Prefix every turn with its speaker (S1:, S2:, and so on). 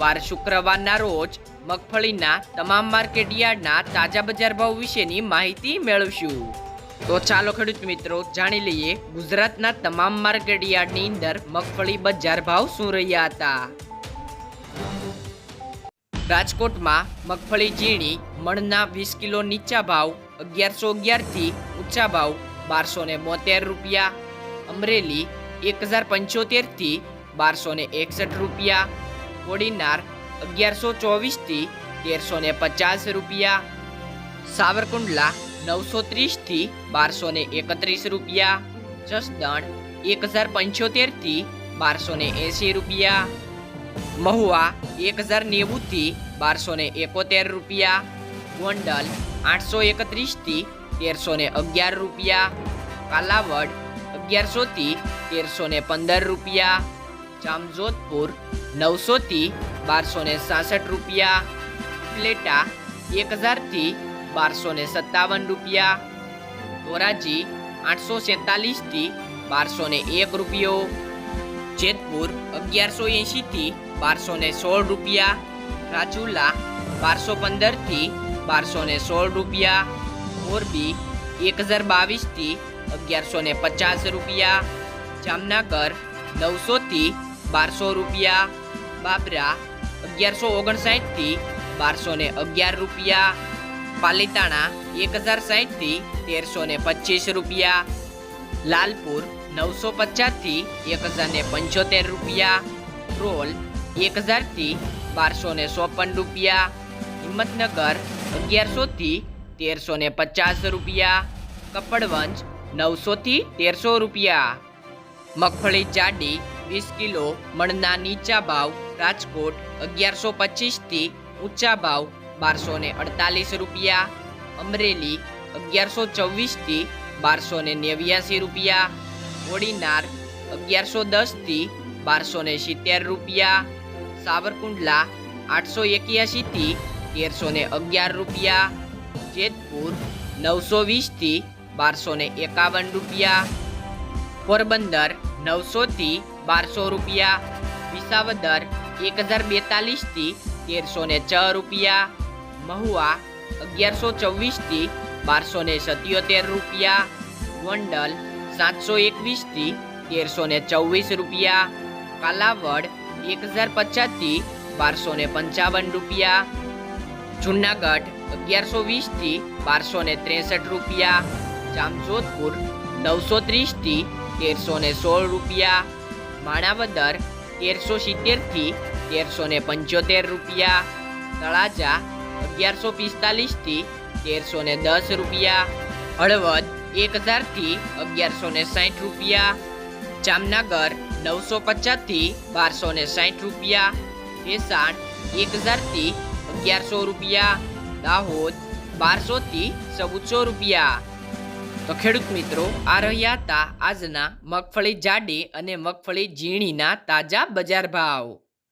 S1: વાર શુક્રવારના રોજ મગફળીના તમામ માર્કેટ યાર્ડના તાજા બજાર ભાવ વિશેની માહિતી મેળવશું. તો ચાલો ખેડૂત મિત્રો, જાણી લઈએ ગુજરાતના તમામ માર્કેટ યાર્ડની અંદર મગફળી બજાર ભાવ શું રહ્યા હતા. રાજકોટમાં મગફળી ઝીણી, મણના વીસ કિલો નીચા ભાવ, અગિયારસો અગિયારથી ઊંચા ભાવ, બારસો ને બોતેર રૂપિયા. અમરેલી એક હજાર પંચોતેરથી બારસો ને એકસઠ રૂપિયા. કોડીનાર અગિયારસો ચોવીસથી તેરસો ને પચાસ રૂપિયા. સાવરકુંડલા નવસો ત્રીસથી બારસો ને એકત્રીસ રૂપિયા. જસદણ એક હજાર પંચોતેરથી બારસો ને એંસી રૂપિયા. મહુવા એક હજાર નેવુંથી બારસો ને એકોતેર રૂપિયા. ગોંડલ આઠસો એકત્રીસથી તેરસો ને અગિયાર રૂપિયા. કાલાવડ અગિયારસોથી તેરસો ને પંદર રૂપિયા. જામજોધપુર નવસોથી બારસો ને સાસઠ રૂપિયા, પ્લેટા એક હજારથી બારસો ને સત્તાવન રૂપિયા, ધોરાજી આઠસો સેતાલીસથી બારસો ને એક રૂપિયો, જેતપુર અગિયારસો એંશીથી બારસો ને સોળ રૂપિયા, રાજુલા બારસો પંદરથી બારસો ને સોળ રૂપિયા, મોરબી એક હજાર બાવીસથી અગિયારસો ને પચાસ રૂપિયા, જામનગર નવસોથી બારસો રૂપિયા, બાબરા અગિયારસો ઓગણસાઠથી બારસો ને અગિયાર રૂપિયા, પાલીતાણા એક હજાર સાઠથી તેરસો ને પચીસ રૂપિયા, લાલપુર નવસો પચાસથી એક હજાર ને પંચોતેર રૂપિયા, રોલ એક હજારથી બારસો ને ચોપન રૂપિયા, હિંમતનગર અગિયારસોથી તેરસો ને પચાસ રૂપિયા, કપડવંજ નવસોથી તેરસો રૂપિયા, મગફળી જાડી વીસ કિલો મણના નીચા ભાવ રાજકોટ અગિયારસો પચીસથી ઊંચા ભાવ બારસો ને અડતાલીસ રૂપિયા. અમરેલી અગિયારસો ચોવીસથી બારસો ને નેવ્યાસી રૂપિયા. ઓડીનાર અગિયારસો દસથી બારસો ને સિત્તેર રૂપિયા. સાવરકુંડલા આઠસો એક્યાસીથી તેરસો ને અગિયાર રૂપિયા. જેતપુર નવસો વીસથી બારસો ને એકાવન રૂપિયા. પોરબંદર નવસોથી બારસો રૂપિયા વિસાવદર એક હજાર બેતાલીસથી તેરસો ને છ રૂપિયા, મહુવા અગિયારસો ચોવીસથી બારસો ને સત્યોતેર રૂપિયા ગોંડલ સાતસો એકવીસથી તેરસો ને ચોવીસ રૂપિયા, કાલાવડ એક હજાર પચાસથી બારસો ને પંચાવન રૂપિયા, જુનાગઢ અગિયારસો વીસથી બારસો ને ત્રેસઠ રૂપિયા, જામજોધપુર નવસો ત્રીસથી તેરસો ને સોળ રૂપિયા માણાવદર તેરસો સિત્તેરથી તેરસો ને પંચોતેર રૂપિયા, તળાજા અગિયારસો પિસ્તાલીસથી તેરસો ને દસ રૂપિયા, હળવદ એક હજારથી અગિયારસો ને સાઠ રૂપિયા, જામનગર નવસો પચાસથી બારસો ને સાઠ રૂપિયા, ભેસાણ એક હજારથી અગિયારસો રૂપિયા, દાહોદ બારસોથી ચૌદસો રૂપિયા. તો ખેડૂત મિત્રો, આ રહ્યા હતા આજના મગફળી જાડી અને મગફળી ઝીણીના તાજા બજાર ભાવ.